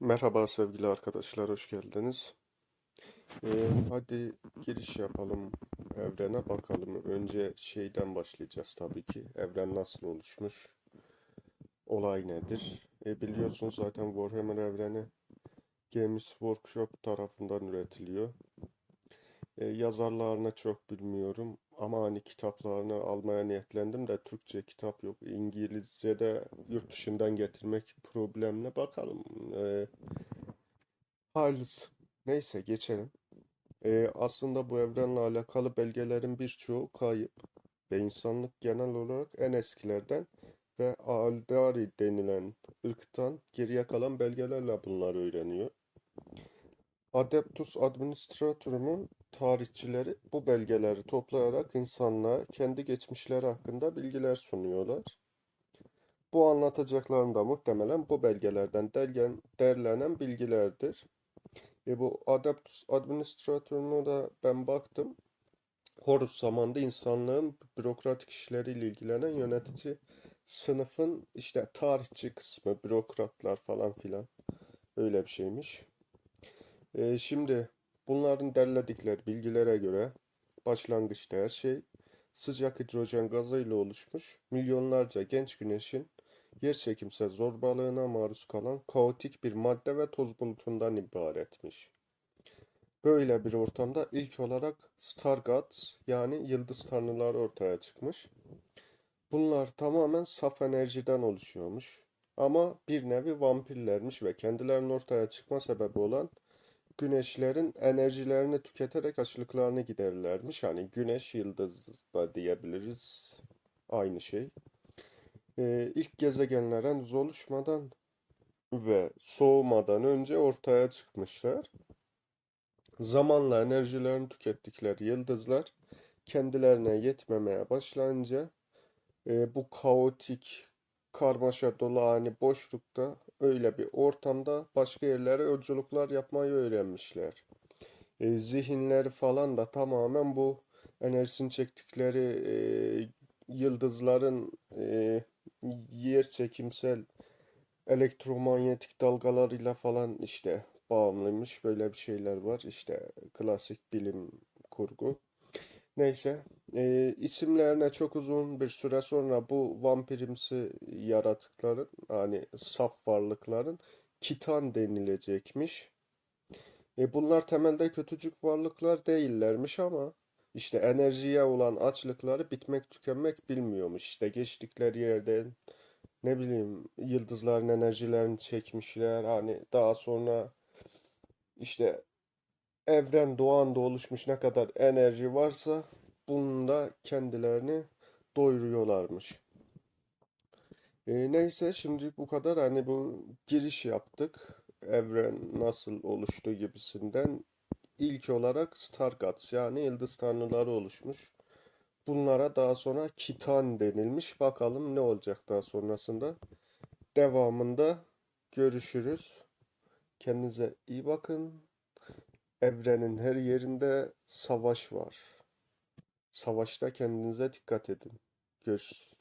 Merhaba sevgili arkadaşlar, hoş geldiniz. Ee, hadi giriş yapalım, evrene bakalım. Önce şeyden başlayacağız tabii ki. Evren nasıl oluşmuş? Olay nedir? E, biliyorsunuz zaten Warhammer evreni Games Workshop tarafından üretiliyor. E, yazarlarını çok bilmiyorum ama hani kitaplarını almaya niyetlendim de Türkçe kitap yok. İngilizce'de yurt dışından getirmek problemle bakalım. E, Hayırlısı. Neyse geçelim. Ee, aslında bu evrenle alakalı belgelerin birçoğu kayıp ve insanlık genel olarak en eskilerden ve Aldari denilen ırktan geriye kalan belgelerle bunları öğreniyor. Adeptus Administratorum tarihçileri bu belgeleri toplayarak insanlığa kendi geçmişleri hakkında bilgiler sunuyorlar. Bu anlatacaklarım da muhtemelen bu belgelerden dergen, derlenen bilgilerdir. E bu Adeptus Administrator'una da ben baktım. Horus zamanında insanlığın bürokratik işleriyle ilgilenen yönetici sınıfın işte tarihçi kısmı, bürokratlar falan filan öyle bir şeymiş. E, şimdi bunların derledikleri bilgilere göre başlangıçta her şey sıcak hidrojen gazıyla oluşmuş milyonlarca genç güneşin yerçekimsel zorbalığına maruz kalan kaotik bir madde ve toz bulutundan ibaretmiş. Böyle bir ortamda ilk olarak Star Gods yani yıldız tanrılar ortaya çıkmış. Bunlar tamamen saf enerjiden oluşuyormuş. Ama bir nevi vampirlermiş ve kendilerinin ortaya çıkma sebebi olan güneşlerin enerjilerini tüketerek açlıklarını giderirlermiş. Hani güneş yıldız da diyebiliriz. Aynı şey. Ee, ilk gezegenler henüz oluşmadan ve soğumadan önce ortaya çıkmışlar. Zamanla enerjilerini tükettikleri yıldızlar kendilerine yetmemeye başlayınca e, bu kaotik, karmaşa dolu hani boşlukta öyle bir ortamda başka yerlere yolculuklar yapmayı öğrenmişler. E, zihinleri falan da tamamen bu enerjisini çektikleri e, yıldızların e, yer çekimsel elektromanyetik dalgalarıyla falan işte bağımlıymış. Böyle bir şeyler var. İşte klasik bilim kurgu. Neyse, e, isimlerine çok uzun bir süre sonra bu vampirimsi yaratıkların hani saf varlıkların Kitan denilecekmiş. E, bunlar temelde kötücük varlıklar değillermiş ama işte enerjiye olan açlıkları bitmek tükenmek bilmiyormuş. İşte geçtikleri yerden ne bileyim yıldızların enerjilerini çekmişler. Hani daha sonra işte evren doğanda oluşmuş ne kadar enerji varsa bununla kendilerini doyuruyorlarmış. E, neyse şimdi bu kadar hani bu giriş yaptık. Evren nasıl oluştu gibisinden. İlk olarak Star Gods yani yıldız tanrıları oluşmuş. Bunlara daha sonra Kitan denilmiş. Bakalım ne olacak daha sonrasında. Devamında görüşürüz. Kendinize iyi bakın. Evrenin her yerinde savaş var. Savaşta kendinize dikkat edin. Görüşürüz.